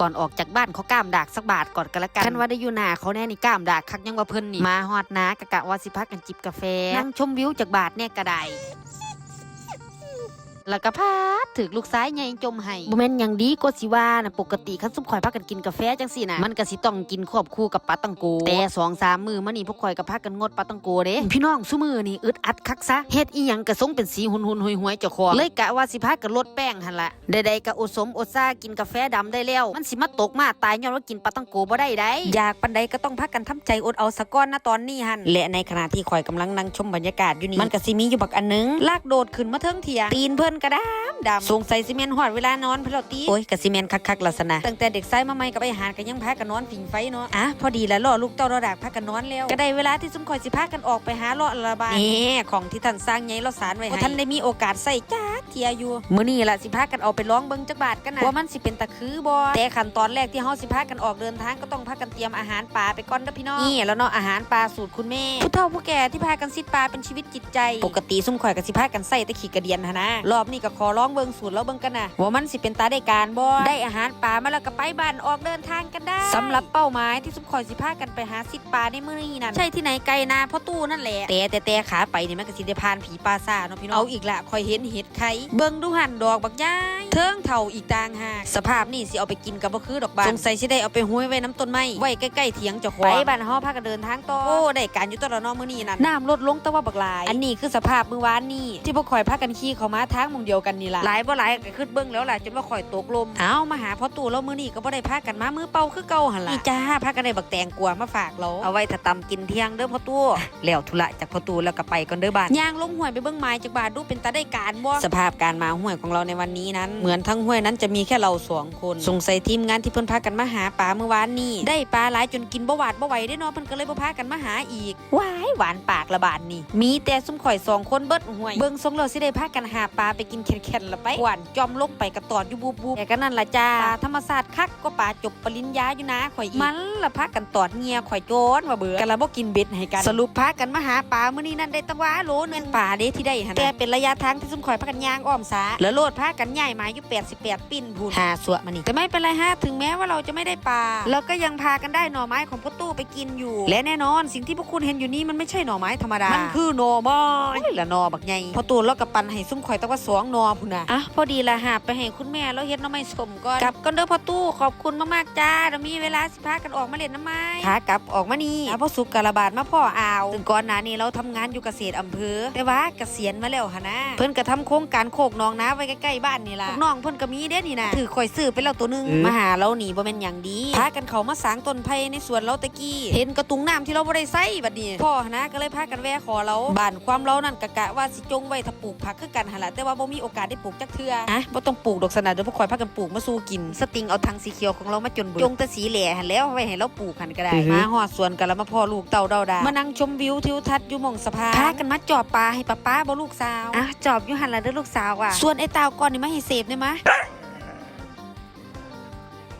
ก่อนออกจากบ้านเขาก้ามดากสักบาทก่อนก็แล้วกันคันว่าได้อยู่หน้าเขาแน่นี่ก้ามดากคักยังว่าเพิ่นนี่มาฮอดนะกะกะว่าสิพักกันจิบกาแฟนั่งชมวิวจากบาทเนี่ยก็ได้ แล้วก็พาดถึกลูกซ้ายใหญ่จมให้บ่แม่นหยังดีก็สิว่านะปกติคันซุปข่อยพากันกินกาแฟจังซี่นะมันก็สิต้องกินควบคู่กับปลาตังโก แต่สองสามมื้อมานี่พวกข่อยก็พากันงดปลาตังโกเด้พี่น้องซุมื้อนี่อึดอัดคักซะเฮ็ดอีหยังก็ทรงเป็นสีหุนๆห่วยๆเจ้าของเลยกะว่าสิพากันลดแป้งหั่นล่ะใดๆก็อดสมอดซ่ากินกาแฟดำได้แล้วมันสิมาตกมาตายย้อนว่ากินปลาตังโกบ่ได้ได้อยากปานใดก็ต้องพากันทำใจอดเอาสะก้อนนะตอนนี้หั่นและในขณะที่ข่อยกำลังนั่งชมบรรยากาศอยู่นี่มันก็สิมีอยู่บักอันนึงลากโดดขึ้นมาเทิงเถียงตีนเพิ่นกระดามดำสงสัยสิแม่นฮอดเวลานอนเพิ่นแล้วติโอ้ยก็สิแม่นคักๆลักษณะตั้งแต่เด็กไซมาใหม่กับไอ้หานก็ยังพากันนอนผิงไฟเนาะอะพอดีแล้วล่อลูกเต้ารอดากพากันนอนแล้วก็ได้เวลาที่ซุมข่อยสิพากันออกไปหาเลาะระบายนี่ของที่ท่านสร้างใหญ่เราสารไว้ให้ท่านได้มีโอกาสใส่จ้าเทียอยู่มื้อนี้ล่ะสิพากันเอาไปลองเบิ่งจักบาทกันนะว่ามันสิเป็นตะคือบ่แต่ขั้นตอนแรกที่เฮาสิพากันออกเดินทางก็ต้องพากันเตรียมอาหารป่าไปก่อนเด้อพี่น้องนี่แล้วเนาะอาหารป่าสูตรคุณแม่ผู้เฒ่าผู้แก่ที่พากันซิดปลาเป็นชีวิตจิตใจ ปกติซุ่มข่อยก็สิพากันใส่แตะขี้กระเดียนหนนะรอบนี้ก็ขอลองเบิ่งสูตรแล้วเบิ่งกันนะว่ามันสิเป็นตาได้การบ่ได้อาหารป่ามาแล้วก็ไปบ้านออกเดินทางกันได้สำหรับเป้าหมายที่ซุ่มข่อยสิพากันไปหาซิดปลาในมื้อนี้นั่นใช่ที่ไหนไกลนาพ่อตู้นั่นแหละแต่แต่แต่ขาไปนี่มันก็สิได้ผ่านผีปลาซ่าเนาะพี่น้องเอาอีกละข่อยเห็นเห็ดไข่เบิ่งดูหันดอกบักย้ายเทิงเท่าอีกต่างหากสภาพนี่สิเอาไปกินกับบ่คือดอกบานสงสัยสิได้เอาไปห้อยไว้น้ำต้นไม้ไว้ใกล้ๆเถียงเจ้าของไปบ้านเฮาพากันเดินทางต่อโอ้ได้การอยู่ตลอดเนาะมื้อนี้นั่นน้ำลดลงแต่ว่าบักหลาย อันนี้คือสภาพมื้อวานนี่ที่พวกข่อยพากันขี่เข้ามาทางหมุงเดียวกันนี่ล่ะหลายบ่หลายก็ขึ้นเบิ่งแล้วล่ะจนว่าข่อยตกลมเอามาหาพ่อตู่แล้วมื้อนี้ก็บ่ได้พากันมามือเป่าคือเก่าหั่นล่ะนี่จ้าพากันได้บักแตงกวามาฝากเราเอาไว้ถ้าตำกินเที่ยงเด้อพ่อตู่แล้วธุระจากพ่อตู่แล้วก็ไปก่อนเด้อบ้านย่างลงห้วยไปเบิ่งไม้จากบ้านดูเป็นตาได้การบ่สภาพการมาห้วยของเราในวันนี้นั้น เหมือนทั้งห้วยนั้นจะมีแค่เราสองคนสงสัยทีมงานที่เพิ่นพากันมาหาปลาเมื่อวานนี้ได้ปลาหลายจนกินบ่หวาดบ่ไหวได้อเนาะเพิ่นก็เลยบ่พากันมาหาอีกว้ายหวานปากละบาดนี่มีแต่ซุ่มข่อยสองคนเบิดห้วยเบิ่งทรงเราสิได้พากันหาปลาไปกินแค่นๆละไปหวานจอมลงไปกระตอดอยู่บูบๆแต่ก็นั่นล่ะจ้าปลาธรรมศาสตร์คักก็ปลาจบปริญญาอยู่นะข่อยอีกมันละพากันตอดเงียข่อยโจนว่าเบื่อกันละบ่กินเบ็ดให้กันสรุปพากันมาหาปลามื้อนี้นั่นได้ตั้งว่าโลนึงปลาเด้ที่ได้หั่นแต่เป็นระยะทางที่ซุ่มข่อยพากันย่างอ้อมสาแล้วโลดพากันย่ายมาอยู่88ปิ้นพูนหาสวะมานี่แต่ไม่เป็นไรฮะถึงแม้ว่าเราจะไม่ได้ปลาแล้วก็ยังพากันได้หน่อไม้ของพ่อตู้ไปกินอยู่ และแน่นอนสิ่งที่พวกคุณเห็นอยู่นี้มันไม่ใช่หน่อไม้ธรรมดามันคือหน่อไม้ละหน่อบักใหญ่พ่อตู้แล้วกับปันให้ซุ่มข่อยตั้งว่าสองหน่อพุ่นน่ะอะพอดีละหาบไปให้คุณแม่แล้วเฮ็ดหน่อไม้สมก่อนกลับก่อนเด้อพ่อตู้ขอบคุณมากๆจ้าเดี๋ยวมีเวลาสิพากันออกมาเล่นน้ำไม้ขากลับออกมานี่อะพ่อสุกกะระบาดมาพ่ออ่าวถึงก่อนหน้านี้เราทำงานอยู่เกษตรอำเภอ แต่ว่าเกษียณมาแล้วหนนะเพิ่นก็ทำโครงการโคกหนองน้าไว้ใกล้ๆบ้านนี่ล่ะลูกน้องเพิ่นก็มีเด้นี่นะถือข่อยซื้อไปแล้วตัวหนึงมาหาเราหนีบ่แม่นหยังดีพากันเขามาสางต้นไผ่ในสวนเราตะกี้เห็นกระตุงน้ำที่เราบ่ได้ใส่บัดนี้พ่อหนนะก็เลยพากันแวะขอเราบ้านความเรานั่นกะกะว่าสิจงไว้ถ้าปลูกผักคือกันหั่นล่ะแต่ว่าบ่มีโอกาสได้ปลูกจักเทื่ออะบ่ต้องปลูกดอกสนะเดี๋ยวพวกข่อยพากันปลูกมาสู้กิน สติงเอาทางสีเขียวของเรามาจนเบิดจงแต่สีแหล่หั่นแล้วไว้ให้เราปลูกหั่นก็ได้ มาฮอดสวนกันแล้วมาพ่อลูกเต่าเดาดามานั่งชมวิวทิวทัศน์อยู่หม่องสะพานพากันมาจอบปลาให้ป้าป้าบ่ลูกสาวอะจอบอยู่หั่นล่ะเด้อลูกสาวอะส่วนไอ้เต่าก่อนนี่มาให้เสพได้มะ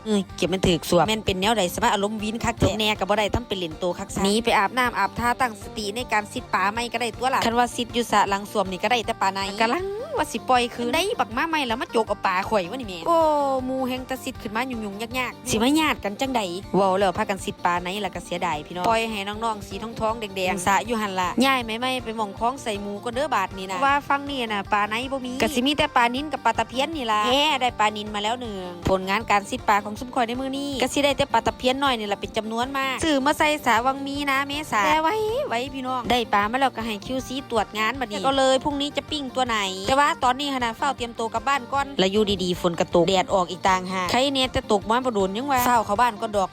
เอ้ยเก็บมันถือกสวบแม่นเป็นแนวใดสมาอารมณ์วินคักแท้แน่กับบ่ได้ทำเป็นเล่นโตคักซะหนีไปอาบน้ำอาบท่าตั้งสติในการซิดปลาไม่ก็ได้ตัวล่ะคันว่าซิดอยู่สระหลังสวมนี่ก็ได้แต่ปลาในกำลัง ว่าสิปล่อยคืนได้บักมาใหม่แล้วมาโจกเอาปลาข่อยวะนี่แม่โอ้หมูแหงแตะซิดขึ้นมายุ่งๆยากๆสิมาญาติกันจังใดเว้าแล้วพากันซิดปลาในแล้วก็เสียดายพี่น้องปล่อยให้น้องๆสีทองๆแดงๆสระอยู่หั่นล่ะย้ายไม่ไม่ไปหม่องคล้องใส่หมูก็เด้อบาดนี่นะว่าฟังนี่น่ะปลาในบ่มีก็สิมีแต่ปลานิ้นกับปลาตะเพียนนี่ล่ะแหมได้ปลานิ้นมาแล้วหนึ่งผลงานการซิดปลาของซุ้มข่อยในมื้อนี้ก็สิได้แต่ปลาตะเพียนหน่อยนี่แหละเป็นจำนวนมากซื้อมาใส่สาวังมีนะเมษาแต่ไว้ไว้พี่น้องได้ปลามาแล้วก็ให้คิวซีตรวจงานบัดนี้ก็เลยพรุ่งนี้จะปิ้งตัวไหนแต่ว่าตอนนี้ขนาดเฝ้าเตรียมตัวกลับบ้านก่อนแล้วอยู่ดีๆฝนกระตกแดดออกอีกต่างหากใครเนี่ยแต่ตกมาประดุนยังว่าเฝ้าเข้าบ้านก็ดอก